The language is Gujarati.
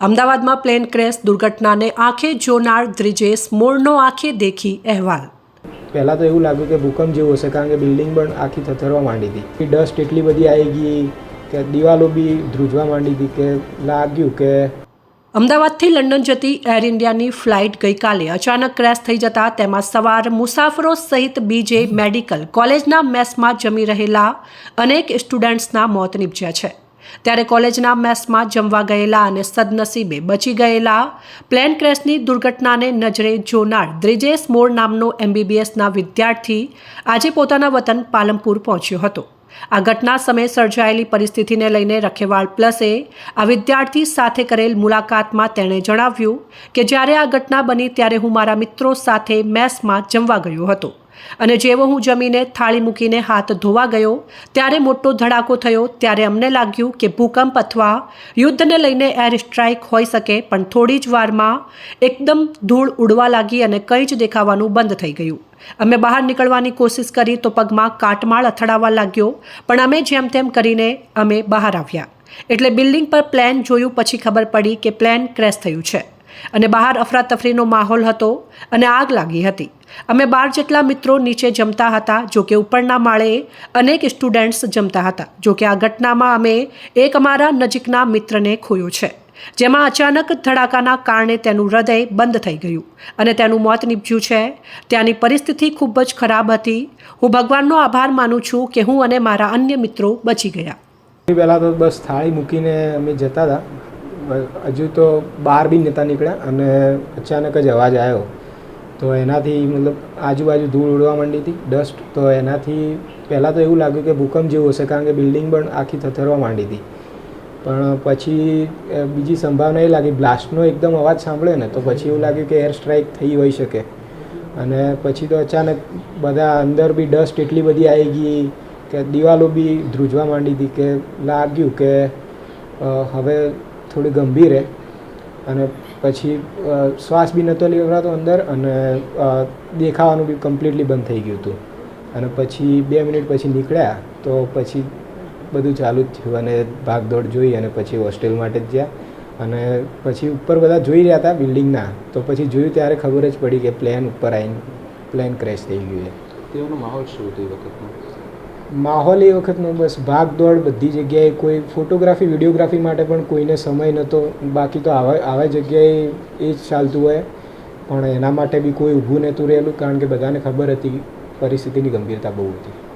અમદાવાદમાં પ્લેન ક્રેશ દુર્ઘટનાને આંખે જોનાર દ્રિજેશ મૂળનો આંખે દેખી અહેવાલ. પહેલાં તો એવું લાગ્યું કે ભૂકંપ જેવું હશે કારણ કે બિલ્ડિંગ પણ આખી થથરવા માંડી હતી. ડસ્ટ એટલી બધી આવી ગઈ કે દિવાલો બી ધ્રુજવા માંડી હતી કે લાગ્યું કે અમદાવાદથી લંડન જતી એર ઇન્ડિયાની ફ્લાઇટ ગઈકાલે અચાનક ક્રેશ થઈ જતા તેમાં સવાર મુસાફરો સહિત બીજે મેડિકલ કોલેજના મેસમાં જમી રહેલા અનેક સ્ટુડન્ટ્સના મોત નીપજ્યા છે. ત્યારે કોલેજના મેસમાં જમવા ગયેલા અને સદનસીબે બચી ગયેલા પ્લેન ક્રેશની દુર્ઘટનાને નજરે જોનાર દ્રિજેશ મોર નામનો એમબીબીએસના વિદ્યાર્થી આજે પોતાના વતન પાલમપુર પહોંચ્યો હતો. આ ઘટના સમયે સર્જાયેલી પરિસ્થિતિને લઈને રખેવાળ પ્લસે આ વિદ્યાર્થી સાથે કરેલ મુલાકાતમાં તેણે જણાવ્યું કે જ્યારે આ ઘટના બની ત્યારે હું મારા મિત્રો સાથે મેસમાં જમવા ગયો હતો. અને જેવો હું જમીને થાળી મૂકીને હાથ ધોવા ગયો, ત્યારે મોટો ધડાકો થયો, ત્યારે અમને લાગ્યું કે ભૂકંપ અથવા યુદ્ધને લઈને એર સ્ટ્રાઇક હોઈ શકે, પણ થોડી જ વારમાં એકદમ ધૂળ ઉડવા લાગી અને કંઈ જ દેખાવાનું બંધ થઈ ગયું. અમે બહાર નીકળવાની કોશિશ કરી તો પગમાં કાટમાળ અથડાવા લાગ્યો, પણ અમે જેમ તેમ કરીને અમે બહાર આવ્યા. એટલે બિલ્ડિંગ પર પ્લેન જોયું, પછી ખબર પડી કે પ્લેન ક્રેશ થયું છે. અને બહાર અફરાતફરીનો માહોલ હતો અને આગ લાગી હતી. અમે બાર જેટલા મિત્રો નીચે જમતા હતા, જો કે ઉપરના માળે અનેક સ્ટુડન્ટ્સ જમતા હતા, જો કે આ ઘટનામાં અમે એક અમારા નજીકના મિત્રને ખોયો છે. જેમાં અચાનક ધડાકાના કારણે તેનું હૃદય બંધ થઈ ગયું અને તેનું મોત નીપજ્યું છે. ત્યાંની પરિસ્થિતિ ખૂબ જ ખરાબ હતી. હું ભગવાનનો આભાર માનું છું કે હું અને મારા અન્ય મિત્રો બચી ગયા. પહેલાં તો બસ થાળી મૂકીને અમે જતા હતા. હજુ તો બહાર બી નહોતા નીકળ્યા અને અચાનક જ અવાજ આવ્યો તો એનાથી મતલબ આજુબાજુ ધૂળ ઉડવા માંડી હતી ડસ્ટ તો એનાથી પહેલાં તો એવું લાગ્યું કે ભૂકંપ જેવું હશે કારણ કે બિલ્ડિંગ પણ આખી થથરવા માંડી હતી. પણ પછી બીજી સંભાવના એ લાગી બ્લાસ્ટનો એકદમ અવાજ સાંભળ્યો ને તો પછી એવું લાગ્યું કે એર સ્ટ્રાઇક થઈ હોઈ શકે. અને પછી તો અચાનક બધા અંદર બી ડસ્ટ એટલી બધી આવી ગઈ કે દિવાલો બી ધ્રુજવા માંડી હતી કે લાગ્યું કે હવે થોડી ગંભીર હે. અને પછી શ્વાસ બી નહોતો લેવડાતો અંદર અને દેખાવાનું બી કમ્પ્લીટલી બંધ થઈ ગયું હતું. અને પછી બે મિનિટ પછી નીકળ્યા તો પછી બધું ચાલુ જ થયું અને ભાગદોડ જોઈ અને પછી હોસ્ટેલ માટે જ ગયા. અને પછી ઉપર બધા જોઈ રહ્યા હતા બિલ્ડિંગના. તો પછી જોયું ત્યારે ખબર જ પડી કે પ્લેન ઉપર આવીને પ્લેન ક્રેશ થઈ ગયું છે. તેઓનો માહોલ શું હતો એ વખતનો? માહોલ એ વખતનો બસ ભાગદોડ, બધી જગ્યાએ કોઈ ફોટોગ્રાફી, વિડીયોગ્રાફી માટે પણ કોઈને સમય નહોતો. બાકી તો આવા આવા જગ્યાએ એ જ ચાલતું હોય. પણ એના માટે બી કોઈ ઊભું નહોતું રહેલું, કારણ કે બધાને ખબર હતી પરિસ્થિતિની ગંભીરતા બહુ હતી.